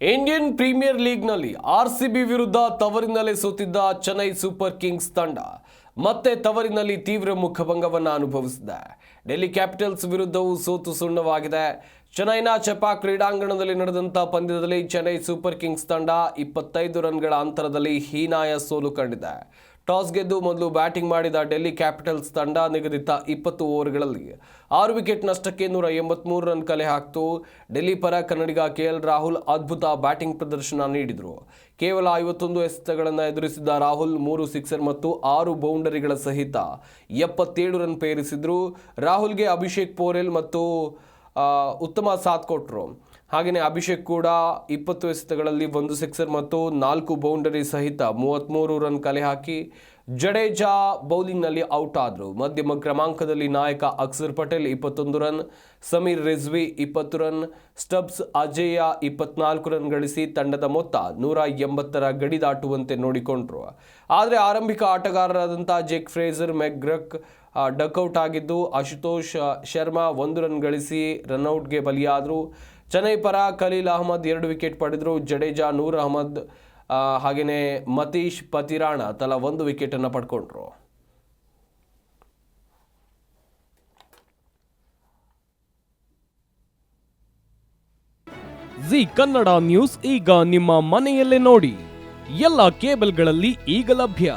Indian premier ಲೀಗ್ನಲ್ಲಿ R C B ವಿರುದ್ಧ ತವರಿನಲ್ಲೇ ಸೋತಿದ್ದ ಚೆನ್ನೈ ಸೂಪರ್ ಕಿಂಗ್ಸ್ ತಂಡ ಮತ್ತೆ ತವರಿನಲ್ಲಿ ತೀವ್ರ ಮುಖಭಂಗವನ್ನು ಅನುಭವಿಸಿದೆ. ಡೆಲ್ಲಿ ಕ್ಯಾಪಿಟಲ್ಸ್ ವಿರುದ್ಧವೂ ಸೋತು ಸುಣ್ಣವಾಗಿದೆ. ಚೆನ್ನೈನ ಚಪಾ ಕ್ರೀಡಾಂಗಣದಲ್ಲಿ ನಡೆದಂಥ ಪಂದ್ಯದಲ್ಲಿ ಚೆನ್ನೈ ಸೂಪರ್ ಕಿಂಗ್ಸ್ ತಂಡ ಇಪ್ಪತ್ತೈದು ರನ್ಗಳ ಅಂತರದಲ್ಲಿ ಹೀನಾಯ ಸೋಲು ಕಂಡಿದೆ. ಟಾಸ್ ಗೆದ್ದು ಮೊದಲು ಬ್ಯಾಟಿಂಗ್ ಮಾಡಿದ ಡೆಲ್ಲಿ ಕ್ಯಾಪಿಟಲ್ಸ್ ತಂಡ ನಿಗದಿತ ಇಪ್ಪತ್ತು ಓವರ್ಗಳಲ್ಲಿ ಆರು ವಿಕೆಟ್ ನಷ್ಟಕ್ಕೆ ನೂರ ಎಂಬತ್ಮೂರು ರನ್ ಕಲೆ ಹಾಕ್ತು. ಡೆಲ್ಲಿ ಪರ ಕನ್ನಡಿಗ ಕೆ ಎಲ್ ರಾಹುಲ್ ಅದ್ಭುತ ಬ್ಯಾಟಿಂಗ್ ಪ್ರದರ್ಶನ ನೀಡಿದರು. ಕೇವಲ ಐವತ್ತೊಂದು ಎಸೆತಗಳನ್ನು ಎದುರಿಸಿದ್ದ ರಾಹುಲ್ ಮೂರು ಸಿಕ್ಸರ್ ಮತ್ತು ಆರು ಬೌಂಡರಿಗಳ ಸಹಿತ ಎಪ್ಪತ್ತೇಳು ರನ್ ಪೇರಿಸಿದ್ರು. ರಾಹುಲ್ಗೆ ಅಭಿಷೇಕ್ ಪೋರೆಲ್ ಮತ್ತು ಉತ್ತಮ ಸಾಥ್ ಕೊಟ್ಟರು ಹಾಗೆಯೇ ಅಭಿಷೇಕ್ ಕೂಡ ಇಪ್ಪತ್ತು ಎಸೆತಗಳಲ್ಲಿ ಒಂದು ಸಿಕ್ಸರ್ ಮತ್ತು ನಾಲ್ಕು ಬೌಂಡರಿ ಸಹಿತ ಮೂವತ್ತ್ಮೂರು ರನ್ ಕಲೆ ಹಾಕಿ ಜಡೇಜಾ ಬೌಲಿಂಗ್ನಲ್ಲಿ ಔಟ್ ಆದರು. ಮಧ್ಯಮ ಕ್ರಮಾಂಕದಲ್ಲಿ ನಾಯಕ ಅಕ್ಸರ್ ಪಟೇಲ್ ಇಪ್ಪತ್ತೊಂದು ರನ್, ಸಮೀರ್ ರಿಜ್ವಿ ಇಪ್ಪತ್ತು ರನ್, ಸ್ಟಬ್ಸ್ ಅಜೇಯ ಇಪ್ಪತ್ನಾಲ್ಕು ರನ್ ಗಳಿಸಿ ತಂಡದ ಮೊತ್ತ ನೂರ ಎಂಬತ್ತರ ಗಡಿ ದಾಟುವಂತೆ ನೋಡಿಕೊಂಡರು. ಆದರೆ ಆರಂಭಿಕ ಆಟಗಾರರಾದಂಥ ಜೆಕ್ ಫ್ರೇಜರ್, ಮೆಗ್ರಕ್ ಡಕ್ಔಟ್ ಆಗಿದ್ದು ಆಶುತೋಷ್ ಶರ್ಮಾ ಒಂದು ರನ್ ಗಳಿಸಿ ರನ್ಔಟ್ಗೆ ಬಲಿಯಾದರು. ಚೆನ್ನೈ ಪರ ಖಲೀಲ್ ಅಹಮದ್ ಎರಡು ವಿಕೆಟ್ ಪಡೆದರು. ಜಡೇಜಾ ನೂರ್ ಅಹಮದ್ ಹಾಗೆಯೇ ಮತೀಶ್ ಪತಿರಾಣ ತಲಾ ಒಂದು ವಿಕೆಟನ್ನು ಪಡ್ಕೊಂಡ್ರು. ಜಿ ಕನ್ನಡ ನ್ಯೂಸ್ ಈಗ ನಿಮ್ಮ ಮನೆಯಲ್ಲೇ ನೋಡಿ. ಎಲ್ಲ ಕೇಬಲ್ಗಳಲ್ಲಿ ಈಗ ಲಭ್ಯ.